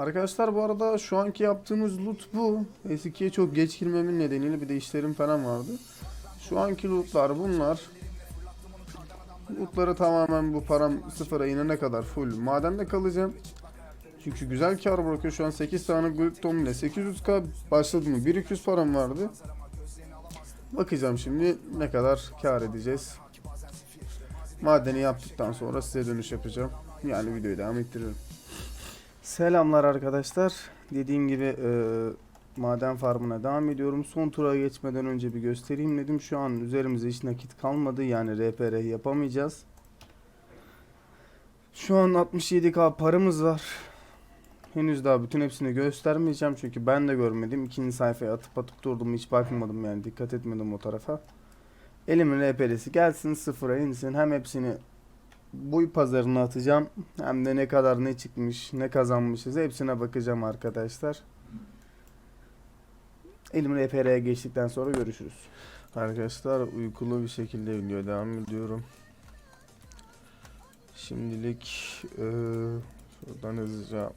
Arkadaşlar bu arada şu anki yaptığımız loot bu. S2'ye çok geç girmemin nedeniyle bir de işlerim falan vardı. Şu anki lootlar bunlar. Lootları tamamen bu param sıfıra inene kadar full madende kalacağım. Çünkü güzel kar bırakıyor. Şu an 8 tane Glukton ile 800k başladı mı? 1200 param vardı. Bakacağım şimdi ne kadar kar edeceğiz. Madeni yaptıktan sonra size dönüş yapacağım. Yani videoyu devam ettiriyorum. Selamlar arkadaşlar. Dediğim gibi e, maden farmına devam ediyorum. Son tura geçmeden önce bir göstereyim dedim. Şu an üzerimize hiç nakit kalmadı. Yani RPR yapamayacağız. Şu an 67k paramız var. Henüz daha bütün hepsini göstermeyeceğim çünkü ben de görmedim. İkinci sayfaya atıp atıp durdum hiç bakmadım yani dikkat etmedim o tarafa. Elimin RPR'si gelsin sıfıra insin hem hepsini bu pazarına atacağım hem de ne kadar ne çıkmış ne kazanmışız hepsine bakacağım arkadaşlar. Elimin RPR'ye geçtikten sonra görüşürüz. Arkadaşlar uykulu bir şekilde video devam ediyorum. Şimdilik eee şuradan hızlıca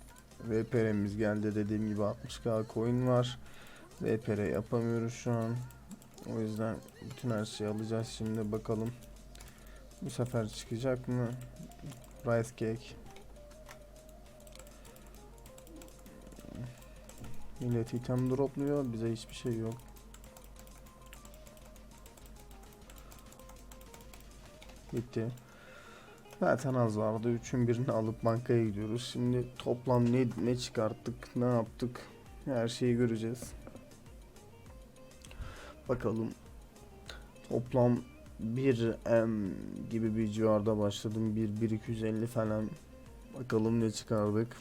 VPR'miz geldi dediğim gibi 60k coin var. VPR yapamıyoruz şu an. O yüzden bütün her şeyi alacağız şimdi bakalım. Bu sefer çıkacak mı? Rice cake. Millet item dropluyor. Bize hiçbir şey yok. Bitti. Zaten az vardı. Üçün birini alıp bankaya gidiyoruz. Şimdi toplam ne, ne çıkarttık, ne yaptık her şeyi göreceğiz. Bakalım. Toplam 1 M gibi bir civarda başladım. 1 1250 falan. Bakalım ne çıkardık.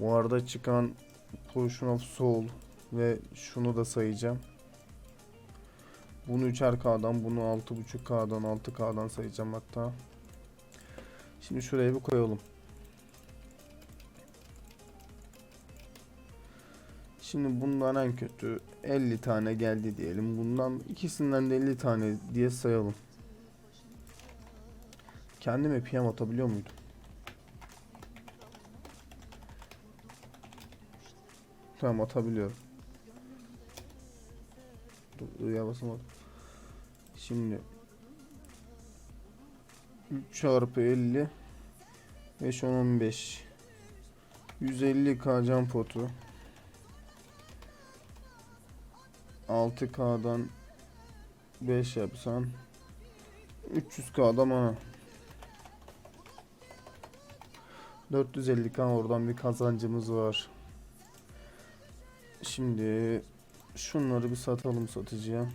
Bu arada çıkan Potion of Soul ve şunu da sayacağım. Bunu 3'er K'dan, bunu 6.5 K'dan, 6 K'dan sayacağım hatta. Şimdi şuraya bir koyalım. Şimdi bundan en kötü 50 tane geldi diyelim. Bundan ikisinden de 50 tane diye sayalım. Kendime PM atabiliyor muydum? Tamam atabiliyorum. Dur, ya. Şimdi 3 çarpı 50 5 10 15 150 k can potu 6K'dan 5 yapsan 300K'da mana 450K oradan bir kazancımız var. Şimdi şunları bir satalım satıcıya.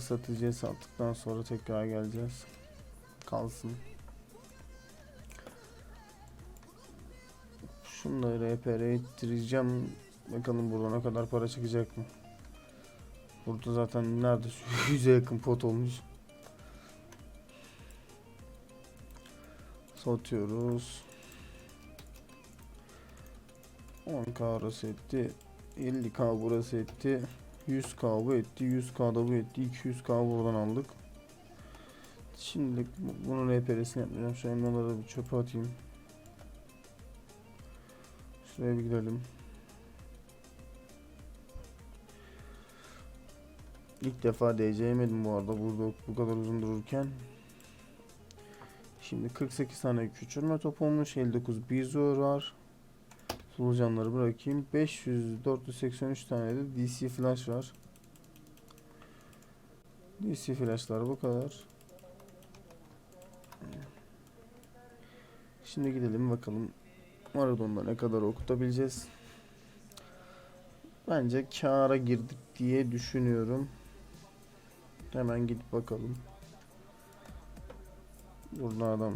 Satıcıya sattıktan sonra tekrar geleceğiz. Kalsın. Şunları RPR ettireceğim. Bakalım burada ne kadar para çıkacak mı? Burada zaten nerede 100'e yakın pot olmuş. Satıyoruz. 10k orası etti. 50k burası etti. 100k bu etti. 100k da bu etti. 200k buradan aldık. Şimdilik bu- bunun RPR'sini yapmayacağım. Şu elmaları bir çöpe atayım. Şuraya bir gidelim. İlk defa DC bu arada burada bu kadar uzun dururken. Şimdi 48 tane küçülme top olmuş. 59 bizor var. Solucanları bırakayım. 500 483 tane de DC flash var. DC flashlar bu kadar. Şimdi gidelim bakalım Maradon'da ne kadar okutabileceğiz. Bence kâra girdik diye düşünüyorum. Hemen gidip bakalım. Burada adam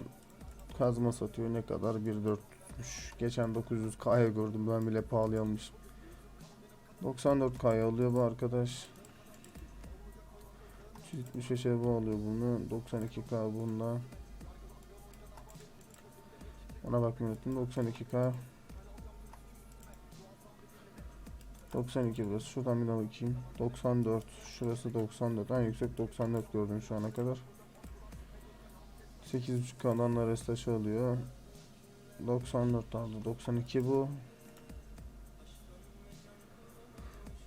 kazma satıyor ne kadar 1.4'müş. Geçen 900k'ya gördüm ben bile pahalı almışım. 94k'ya alıyor bu arkadaş. 375'e bu alıyor bunu. 92k bunda. Ona bakmayı unuttum. 92k. 92 burası. Şuradan bir daha bakayım. 94. Şurası 94. En yüksek 94 gördüm şu ana kadar. 8.5 kalanlar restaşı alıyor. 94 aldı. 92 bu.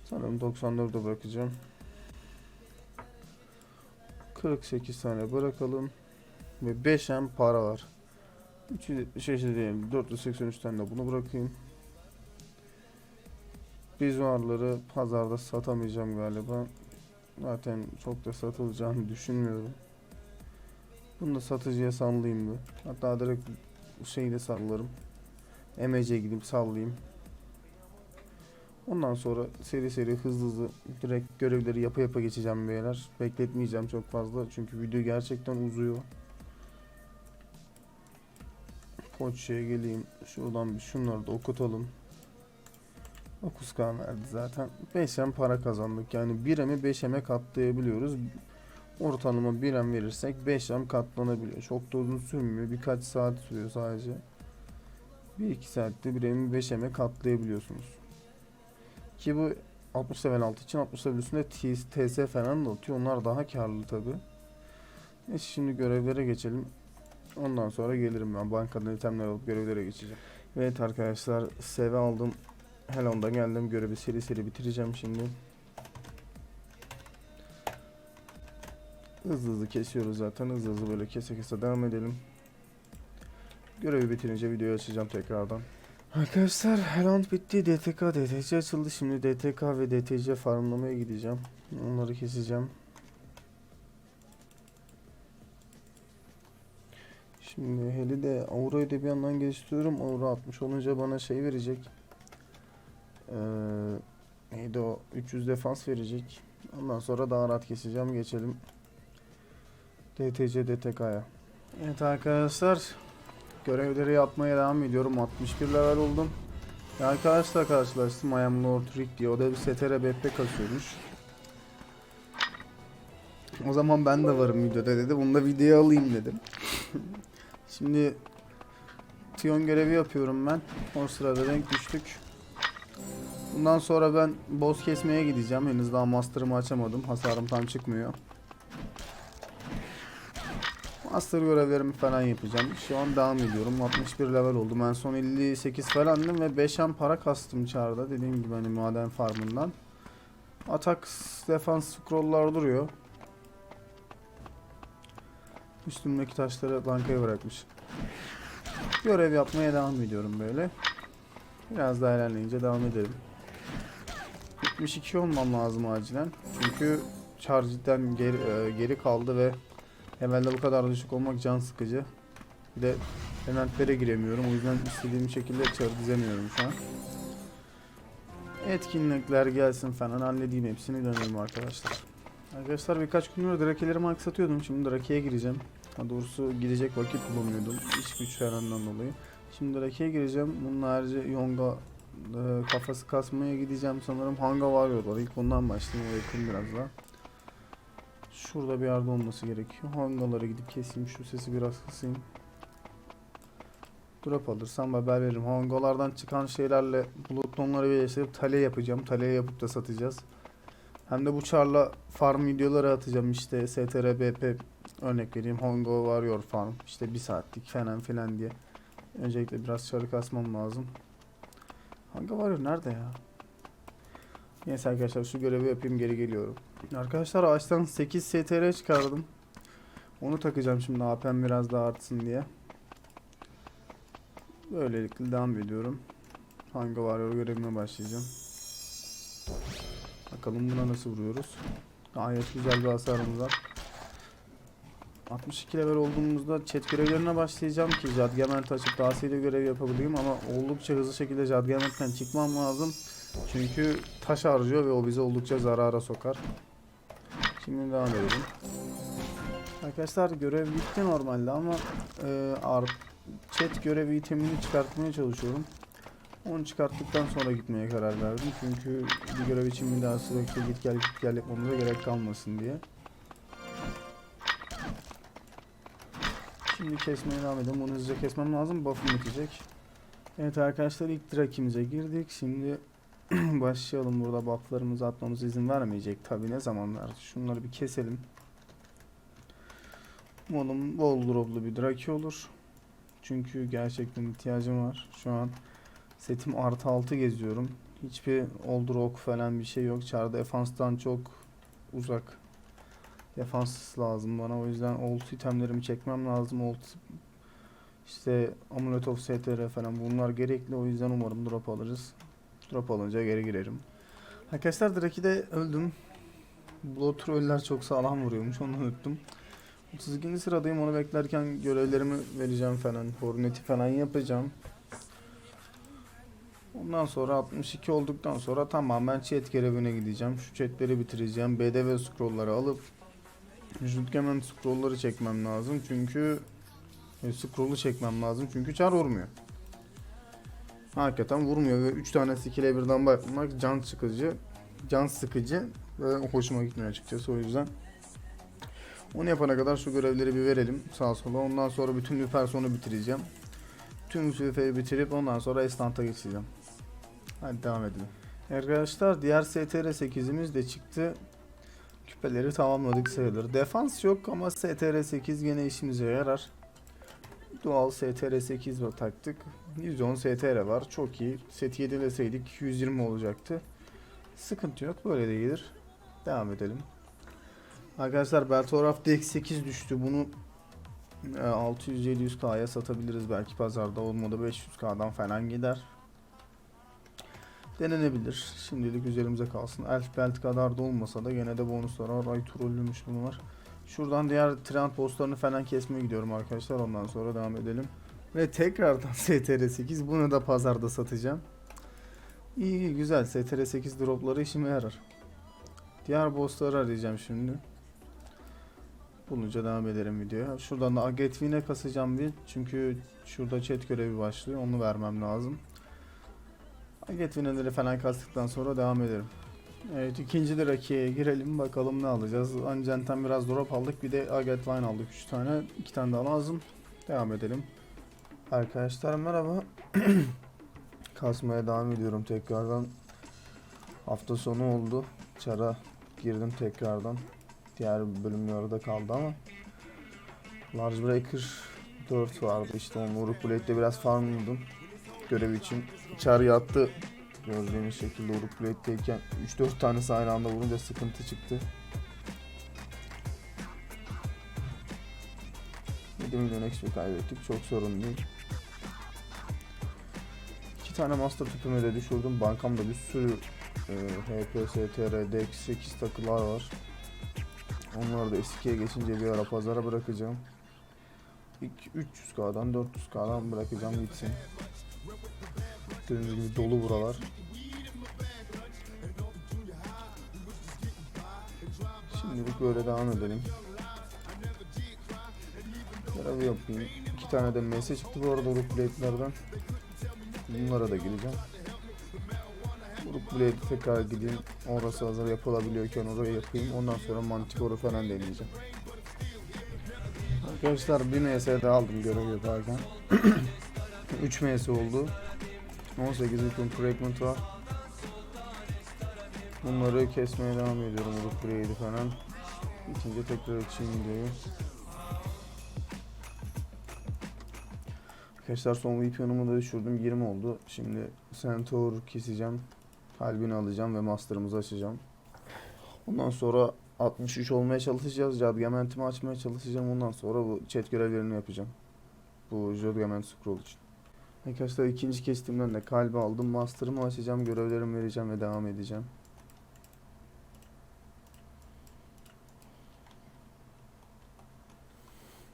Sanırım 94'e bırakacağım. 48 tane bırakalım. Ve 5 hem para var. 375 de diyelim. 483 tane de bunu bırakayım. Biz varları pazarda satamayacağım galiba. Zaten çok da satılacağını düşünmüyorum. Bunu da satıcıya sallayayım bir. Hatta direkt şeyi de sallarım. Emece'ye gidip sallayayım. Ondan sonra seri seri hızlı hızlı direkt görevleri yapa yapa geçeceğim beyler. Bekletmeyeceğim çok fazla çünkü video gerçekten uzuyor. Poçya'ya geleyim. Şuradan bir şunları da okutalım. 9K verdi zaten. 5M para kazandık. Yani 1M'i 5M'e katlayabiliyoruz. Ortalama 1M verirsek 5M katlanabiliyor. Çok da uzun sürmüyor. Birkaç saat sürüyor sadece. 1-2 saatte 1M'i 5M'e katlayabiliyorsunuz. Ki bu 60 level altı için 60 level üstünde TS falan da atıyor. Onlar daha karlı tabi. E şimdi görevlere geçelim. Ondan sonra gelirim ben. Bankadan itemler alıp görevlere geçeceğim. Evet arkadaşlar seve aldım. Helon'da geldim. Görevi seri seri bitireceğim şimdi. Hızlı hızlı kesiyoruz zaten. Hızlı hızlı böyle kese kese devam edelim. Görevi bitirince videoyu açacağım tekrardan. Arkadaşlar Helond bitti. DTK, DTC açıldı. Şimdi DTK ve DTC farmlamaya gideceğim. Onları keseceğim. Şimdi Heli de Aura'yı da bir yandan geliştiriyorum. Aura 60 olunca bana şey verecek. Ee, neydi o? 300 defans verecek. Ondan sonra daha rahat keseceğim. Geçelim. DTC DTK'ya. Evet arkadaşlar. Görevleri yapmaya devam ediyorum. 61 level oldum. Bir arkadaşla karşılaştım. I am Lord Rick diye. O da bir STR BP kasıyormuş. O zaman ben de varım videoda dedi. Bunu da videoya alayım dedim. Şimdi Tion görevi yapıyorum ben. O sırada denk düştük. Bundan sonra ben boss kesmeye gideceğim. Henüz daha master'ımı açamadım. Hasarım tam çıkmıyor. Master görevlerimi falan yapacağım. Şu an devam ediyorum. 61 level oldum. En son 58 falandım ve 5'en para kastım çağrıda. Dediğim gibi hani maden farmından. Atak defans scrolllar duruyor. Üstümdeki taşları bankaya bırakmış. Görev yapmaya devam ediyorum böyle. Biraz daha ilerleyince devam edelim. 72 olmam lazım acilen. Çünkü charge'den geri, e, geri kaldı ve Evvelde bu kadar düşük olmak can sıkıcı. Bir de eventlere giremiyorum. O yüzden istediğim şekilde çar dizemiyorum şu an. Etkinlikler gelsin falan halledeyim hepsini dönelim arkadaşlar. Arkadaşlar birkaç gündür drakelerimi aksatıyordum. Şimdi drakeye gireceğim. Daha doğrusu gidecek vakit bulamıyordum. İş güç falandan dolayı. Şimdi drakeye gireceğim. Bunun harici Yonga e, kafası kasmaya gideceğim sanırım. Hanga Warrior var. İlk ondan başlayayım. Yakın biraz daha. Şurada bir yerde olması gerekiyor. Hangalara gidip keseyim. Şu sesi biraz kısayım. Drop alırsam haber veririm. Hangalardan çıkan şeylerle bulut onları birleştirip tale yapacağım. Tale yapıp da satacağız. Hem de bu çarla farm videoları atacağım. İşte STR, BP örnek vereyim. Hongo Warrior Farm. İşte bir saatlik falan filan diye. Öncelikle biraz çarı kasmam lazım. Hangi Warrior nerede ya? Neyse arkadaşlar şu görevi yapayım geri geliyorum. Arkadaşlar ağaçtan 8 STR çıkardım. Onu takacağım şimdi AP'm biraz daha artsın diye. Böylelikle devam ediyorum. Hangi varıyor görevime başlayacağım. Bakalım buna nasıl vuruyoruz. Gayet güzel bir hasarımız var. 62 level olduğumuzda chat görevlerine başlayacağım ki Jadgament açıp seri görev yapabileyim ama oldukça hızlı şekilde Jadgament'ten çıkmam lazım. Çünkü taş harcıyor ve o bizi oldukça zarara sokar. Şimdi devam edelim. Arkadaşlar görev bitti normalde ama e, art, chat görevi itemini çıkartmaya çalışıyorum. Onu çıkarttıktan sonra gitmeye karar verdim. Çünkü bir görev için bir daha sürekli git gel git gel yapmamıza gerek kalmasın diye. Şimdi kesmeye devam edelim. Bunu hızlıca kesmem lazım. Buff'ım bitecek. Evet arkadaşlar ilk drakimize girdik. Şimdi başlayalım. Burada bufflarımızı atmamıza izin vermeyecek. Tabi ne zamanlar. Şunları bir keselim. Umarım bol droplu bir draki olur. Çünkü gerçekten ihtiyacım var. Şu an setim artı 6 geziyorum. Hiçbir old rock falan bir şey yok. Char defanstan çok uzak. Defans lazım bana. O yüzden old itemlerimi çekmem lazım. Old işte Amulet of STR falan bunlar gerekli. O yüzden umarım drop alırız. Drop alınca geri girerim. Arkadaşlar Draki'de öldüm. Blood troller çok sağlam vuruyormuş onu unuttum. 32. sıradayım onu beklerken görevlerimi vereceğim falan. Hornet'i falan yapacağım. Ondan sonra 62 olduktan sonra tamamen chat görevine gideceğim. Şu chatleri bitireceğim. BDV scrollları alıp Jutgemen scrollları çekmem lazım. Çünkü e, scroll'u çekmem lazım. Çünkü çar vurmuyor. Hakikaten vurmuyor ve 3 tane skill'e birden bakmak can sıkıcı. Can sıkıcı ve hoşuma gitmiyor açıkçası o yüzden. Onu yapana kadar şu görevleri bir verelim sağa sola. Ondan sonra bütün bir personu bitireceğim. Tüm VF'yi bitirip ondan sonra Estant'a geçeceğim. Hadi devam edelim. Arkadaşlar diğer STR 8'imiz de çıktı. Küpeleri tamamladık sayılır. Defans yok ama STR 8 gene işimize yarar. Dual STR 8 var taktık. 110 STR var. Çok iyi. Set 7'leseydik 120 olacaktı. Sıkıntı yok. Böyle de gelir. Devam edelim. Arkadaşlar Beltoraf DX8 düştü. Bunu e, 600-700K'ya satabiliriz belki pazarda. Olmadı 500K'dan falan gider. Denenebilir. Şimdilik üzerimize kalsın. Elf belt kadar da olmasa da gene de bonuslar var. Ay trollümüş bunlar. Şuradan diğer trend postlarını falan kesmeye gidiyorum arkadaşlar. Ondan sonra devam edelim. Ve tekrardan STR8 bunu da pazarda satacağım. İyi iyi güzel. STR8 dropları işime yarar. Diğer bossları arayacağım şimdi. Bulunca devam ederim videoya. Şuradan da Agetvin'e kasacağım bir. Çünkü şurada chat görevi başlıyor. Onu vermem lazım. Agetvin'leri falan kastıktan sonra devam ederim. Evet ikinci de rakiye girelim bakalım ne alacağız. Ancenten biraz drop aldık bir de Agetvine aldık 3 tane. 2 tane daha lazım. Devam edelim. Arkadaşlar merhaba. Kasmaya devam ediyorum tekrardan. Hafta sonu oldu. Çara girdim tekrardan. Diğer bölüm yarıda kaldı ama. Large Breaker 4 vardı işte onu Uruk biraz farmladım. Görev için. Çar yattı. Gördüğünüz şekilde Uruk Blade'deyken 3-4 tanesi aynı anda vurunca sıkıntı çıktı. 7 milyon XP kaybettik. Çok sorun değil. İki tane master tüpüme de düşürdüm. Bankamda bir sürü e, HP, STR, DX 8 takılar var. Onları da eskiye geçince bir ara pazara bırakacağım. İlk 300k'dan 400k'dan bırakacağım gitsin. Gördüğünüz gibi dolu buralar. Şimdilik böyle devam edelim. Görevi yapayım. İki tane de MS çıktı bu arada Rook Blade'lerden. Bunlara da gireceğim. Rook Blade tekrar gideyim. Orası hazır yapılabiliyorken oraya yapayım. Ondan sonra Manticore'u falan deneyeceğim. Arkadaşlar bir MS de aldım görev yaparken. 3 MS oldu. 18 hüküm fragment var. Bunları kesmeye devam ediyorum Rook Blade'i falan. Bitince tekrar açayım videoyu. Arkadaşlar son VPN'ımı da düşürdüm 20 oldu. Şimdi Centaur keseceğim. Kalbini alacağım ve Master'ımızı açacağım. Ondan sonra 63 olmaya çalışacağız. Jadgament'imi açmaya çalışacağım. Ondan sonra bu chat görevlerini yapacağım. Bu Jadgament Scroll için. Arkadaşlar ikinci kestiğimden de kalbi aldım. Master'ımı açacağım. Görevlerimi vereceğim ve devam edeceğim.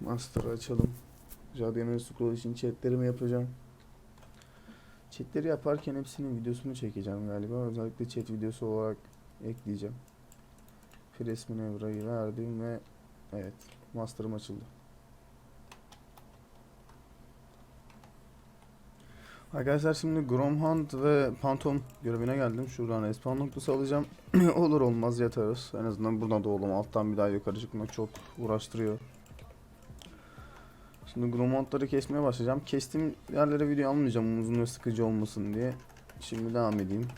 Master'ı açalım. Jadgament Scroll için chatlerimi yapacağım. Chatleri yaparken hepsinin videosunu çekeceğim galiba. Özellikle chat videosu olarak ekleyeceğim. Press Manevra'yı verdim ve evet Master'ım açıldı. Arkadaşlar şimdi Gromhunt ve Phantom görevine geldim. Şuradan respawn noktası alacağım. Olur olmaz yatarız. En azından buradan doğalım. Alttan bir daha yukarı çıkmak çok uğraştırıyor. Şimdi Gromhunt'ları kesmeye başlayacağım. Kestiğim yerlere video almayacağım uzun ve sıkıcı olmasın diye. Şimdi devam edeyim.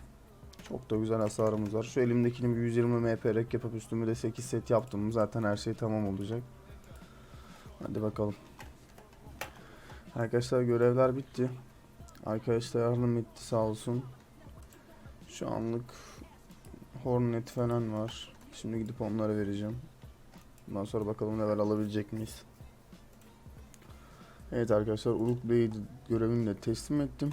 Çok da güzel hasarımız var. Şu elimdekini bir 120 MP rek yapıp üstüme de 8 set yaptım. Zaten her şey tamam olacak. Hadi bakalım. Arkadaşlar görevler bitti. Arkadaşlar yardım etti sağ olsun. Şu anlık Hornet falan var. Şimdi gidip onlara vereceğim. Bundan sonra bakalım level alabilecek miyiz? Evet arkadaşlar Uruk Bey'i görevini de teslim ettim.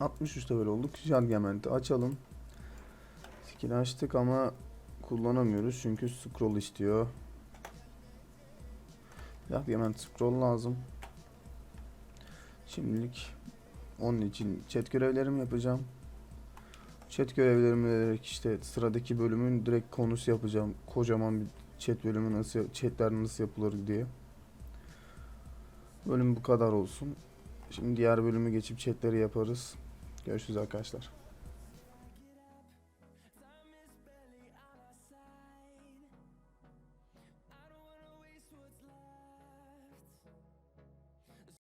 63 level olduk. Jargement'i açalım. Skill açtık ama kullanamıyoruz çünkü scroll istiyor. Jargement scroll lazım. Şimdilik onun için chat görevlerimi yapacağım. Chat görevlerimi de direkt işte sıradaki bölümün direkt konusu yapacağım. Kocaman bir chat bölümü nasıl chatler nasıl yapılır diye. Bölüm bu kadar olsun. Şimdi diğer bölümü geçip chatleri yaparız. Görüşürüz arkadaşlar.